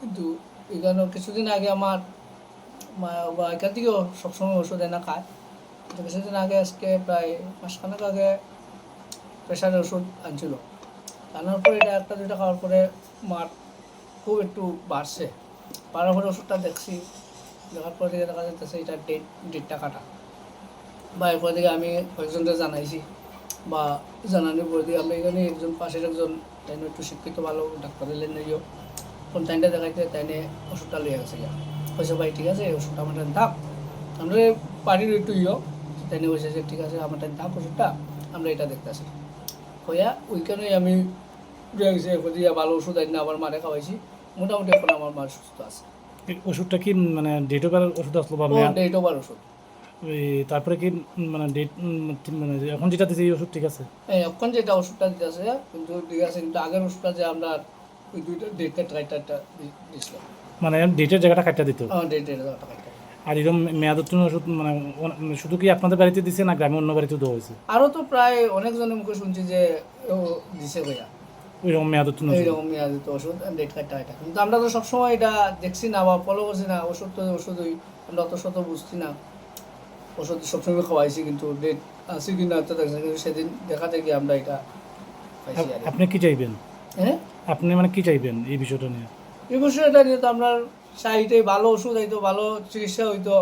কিন্তু এখানে কিছুদিন আগে আমার বা এখান থেকেও সবসময় ওষুধ এনে খায়। কিন্তু কিছুদিন আগে আজকে প্রায় মাসখানেক আগে প্রেশারের ওষুধ আনছিল। আনার পরে এটা একটা দুইটা খাওয়ার পরে মার খুব একটু বাড়ছে। বাড়ার পরে ওষুধটা দেখছি, দেখার পরে থেকে দেখা যাচ্ছে এটা ডেট, ডেটটা কাটা। বা এরপর থেকে আমি কয়েকজনকে জানাইছি, বা জানানোর পরে দিয়ে আমরা এখানে একজন পাশের একজন একটু শিক্ষিত ভালো ডাক্তারের নিও কোন টাইমটা দেখাইতে তাইনে ওষুধটা লিয়ে গেছে কইছে ভাই ঠিক আছে ওষুধটা আমার থাক আমরা বাড়ির একটু ইয়ে তাইনে কইছে যে ঠিক আছে আমার টাইম থাক ওষুধটা আমরা এটা দেখতেছি। হইয়া ওইখানে আমি গেছি দিয়া ভালো ওষুধ আনি আবার মারে খাওয়াইছি। মোটামুটি এখন আমার মা সুস্থ আছে। এই ওষুধটা কি মানে ডেট ওভার ওষুধ আসলো বা ডেট ওভার ওষুধ। তারপরে কি মানে ডেট মানে এখন যেটা দিচ্ছে এই ওষুধ ঠিক আছে? হ্যাঁ এখন যেটা ওষুধটা দিতেছে কিন্তু ঠিক আছে কিন্তু আগের ওষুধটা যে আমরা ওই দুইটা ডেটটা ট্রাইটারটা মানে ডেটের জায়গাটা কাটটা দিত? আমার ডেট ডেট আর এরকম মেয়াদ উত্তীর্ণ ওষুধ মানে শুধু কি আপনাদের বাড়িতে দিছে না গ্রামে অন্য বাড়িতে দেওয়া হয়েছে? আরও তো প্রায় অনেকজনের মুখে শুনছি যে ও দিছে ভাইয়া। ওইরকম মেয়াদ উত্তীর্ণ ওষুধ এইরকম মেয়াদিত ওষুধ ডেট কার্ডটা এটা কিন্তু আমরা তো সবসময় এটা দেখছি না বা ফলো করছি না। ওষুধ তো ওষুধই আমরা অত শত বুঝছি না। ওষুধ সবসময় খাওয়াইছি কিন্তু ডেট আছে কি না তো দেখছি কিন্তু সেদিন দেখাতে গিয়ে আমরা এটা। আপনি কি চাইবেন? হ্যাঁ? আপনি মানে কি চাইবেন এই বিষয়টা নিয়ে? এই বিষয়টা নিয়ে তো আপনার সাইডে ভালো ওষুধ হইতো ভালো চিকিৎসা হইতো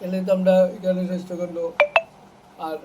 এলে তো আমরা এখানে স্বাস্থ্যকেন্দ্র আর